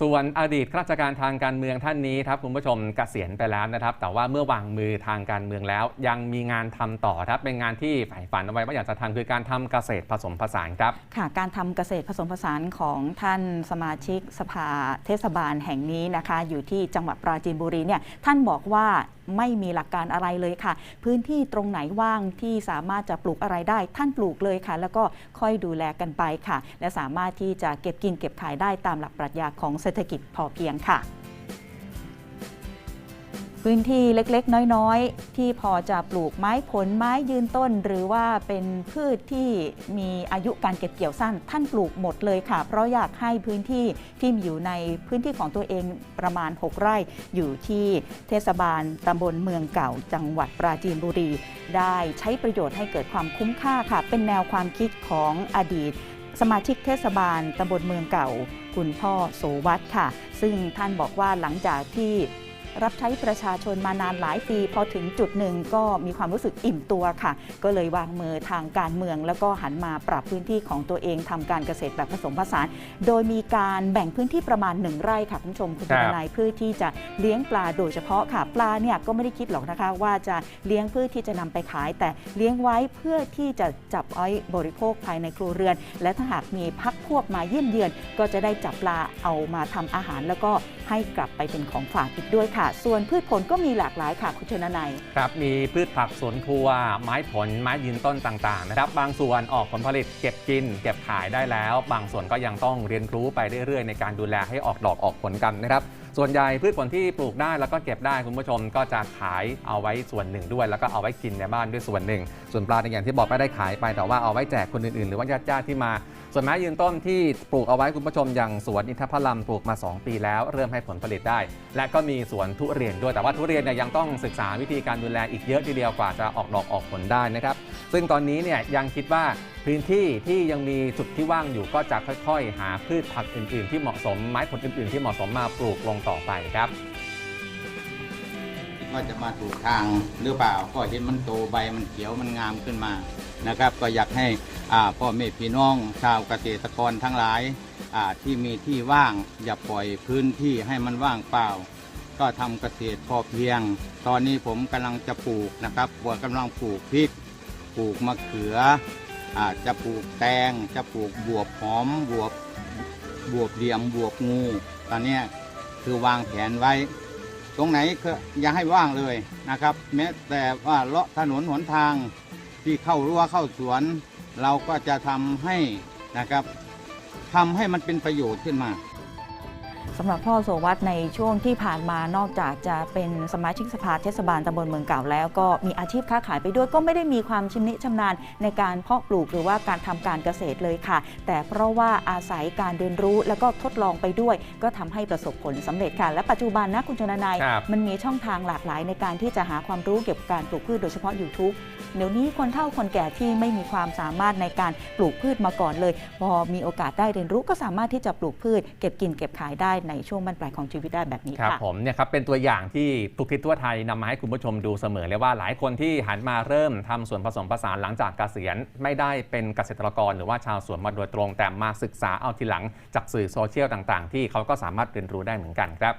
ส่วนอดีตข้าราชการทางการเมืองท่านนี้ครับคุณผู้ชมเกษียณไปแล้วนะครับ แต่ว่าเมื่อวางมือทางการเมืองแล้ว ยังมีงานทำต่อครับเป็นงานที่ใฝ่ฝันเอาไว้ว่าอยากจะทำคือการทำเกษตรผสมผสานครับค่ะการทำเกษตรผสมผสานของท่านสมาชิกสภาเทศบาลแห่งนี้นะคะ อยู่ที่จังหวัดปราจีนบุรีเนี่ยท่านบอกว่าไม่มีหลักการอะไรเลยค่ะ พื้นที่ตรงไหนว่างที่สามารถจะปลูกอะไรได้ ท่านปลูกเลยค่ะ แล้วก็ค่อยดูแลกันไปค่ะ และสามารถที่จะเก็บกินเก็บขายได้ตามหลักปรัชญาของเศรษฐกิจพอเพียงค่ะ พื้นที่เล็กๆ น้อยๆ ที่พอจะปลูกไม้ผลไม้ยืนต้น หรือว่าเป็นพืชที่มีอายุการเก็บเกี่ยวสั้น ท่านปลูกหมดเลยค่ะ เพราะอยากให้พื้นที่ที่มีอยู่ในพื้นที่ของตัวเองประมาณ 6 ไร่ อยู่ที่เทศบาลตำบลเมืองเก่า จังหวัดปราจีนบุรี ได้ใช้ประโยชน์ให้เกิดความคุ้มค่าค่ะ เป็นแนวความคิดของอดีตสมาชิกเทศบาลตำบลเมืองเก่า คุณพ่อโสวัตค่ะ ซึ่งท่านบอกว่าหลังจากที่ รับใช้ประชาชนมานานหลายปี พอถึงจุดหนึ่งก็มีความรู้สึกอิ่มตัวค่ะ ก็เลยวางมือทางการเมือง แล้วก็หันมาปรับพื้นที่ของตัวเองทำการเกษตรแบบผสมผสาน โดยมีการแบ่งพื้นที่ประมาณหนึ่งไร่ค่ะคุณผู้ชมคุณครับทนายเพื่อที่จะเลี้ยงปลาโดยเฉพาะค่ะ ปลาเนี่ยก็ไม่ได้คิดหรอกนะคะว่าจะเลี้ยงเพื่อที่จะนำไปขาย แต่เลี้ยงไว้เพื่อที่จะจับเอาไว้บริโภคภายในครัวเรือน และถ้าหากมีพักพวกมาเยี่ยมเยือน ก็จะได้จับปลาเอามาทำอาหาร แล้วก็ให้กลับไปเป็นของฝากอีกด้วยค่ะส่วนพืชผลก็มีหลากหลายค่ะคุณชนนัยครับ มีพืชผักสวนครัว ไม้ผล ไม้ยืนต้นต่างๆนะครับ บางส่วนออกผลผลิตเก็บกิน เก็บขายได้แล้ว บางส่วนก็ยังต้องเรียนรู้ไปเรื่อยๆ ในการดูแลให้ออกดอกออกผลกันนะครับ ส่วนใหญ่พืชผลที่ปลูกได้แล้วก็เก็บได้คุณผู้ชมก็จะขายเอาไว้ส่วนหนึ่งด้วย แล้วก็เอาไว้กินในบ้านด้วยส่วนหนึ่ง ส่วนปลาในอย่างที่บอกไม่ได้ขายไปแต่ว่าเอาไว้แจกคนอื่นๆ หรือว่าญาติๆที่มา ส่วนไม้ยืนต้นที่ปลูกเอาไว้คุณผู้ชมอย่างสวนอินทผลัมปลูกมา 2 ปีแล้ว เริ่มให้ผลผลิตได้ และก็มีสวนทุเรียนด้วยแต่ว่าทุเรียนเนี่ยยังต้องศึกษาวิธีการดูแลอีกเยอะทีเดียวกว่าจะออกดอกออกผลได้นะครับซึ่งตอนนี้เนี่ยยังคิดว่า พื้นที่ที่ยังมีจุดที่ว่างอยู่ก็จะค่อยๆ หาพืชผักอื่น ๆ ที่เหมาะสมไม้ผลอื่น ๆ ที่เหมาะสมมาปลูกลงต่อไปครับว่าจะมาถูกทางหรือเปล่า ก็เห็นมันโตใบมันเขียวมันงามขึ้นมานะครับ ก็อยากให้อ่าพ่อแม่พี่น้องชาวเกษตรกรทั้งหลายอ่าที่มีที่ว่างอย่าปล่อยพื้นที่ให้มันว่างเปล่า ก็ทำเกษตรพอเพียง ตอนนี้ผมกำลังจะปลูกนะครับว่ากำลังปลูกพริก ปลูกมะเขือ จะปลูกแตงจะปลูกบวบหอมบวบบวบเหลี่ยมบวบงู ตอนนี้คือวางแผนไว้ ตรงไหนก็อย่าให้ว่างเลยนะครับ แม้แต่ว่าเลาะถนนหนทางที่เข้ารั้วเข้าสวน เราก็จะทำให้นะครับทำให้มันเป็นประโยชน์ขึ้นมา สำหรับพ่อโสวัตในช่วงที่ผ่านมานอกจากจะเป็นสมาชิกสภาเทศบาลตำบลเมืองเก่าแล้ว ก็มีอาชีพค้าขายไปด้วยก็ไม่ได้มีความชำนิชำนาญในการเพาะปลูกหรือว่าการทำการเกษตรเลยค่ะ แต่เพราะว่าอาศัยการเรียนรู้แล้วก็ทดลองไปด้วย ก็ทำให้ประสบผลสำเร็จค่ะ และปัจจุบันนะคุณชนนายครับมันมีช่องทางหลากหลายในการที่จะหาความรู้เกี่ยวกับการปลูกพืชโดยเฉพาะ YouTube เดี๋ยวนี้คนเฒ่าคนแก่ที่ไม่มีความสามารถในการปลูกพืชมาก่อนเลย พอมีโอกาสได้เรียนรู้ก็สามารถที่จะปลูกพืช เก็บกินเก็บขายได้ในช่วงบรรปลายของชีวิตได้แบบนี้ครับค่ะ ผมเนี่ยครับเป็นตัวอย่างที่ทุกทิศทั่วไทยนำมาให้คุณผู้ชมดูเสมอเลยว่าหลายคนที่หันมาเริ่มทำสวนผสมผสานหลังจากเกษียณ ไม่ได้เป็นเกษตรกรหรือว่าชาวสวนมาโดยตรง แต่มาศึกษาเอาทีหลังจากสื่อโซเชียลต่างๆ ที่เขาก็สามารถเรียนรู้ได้เหมือนกันครับ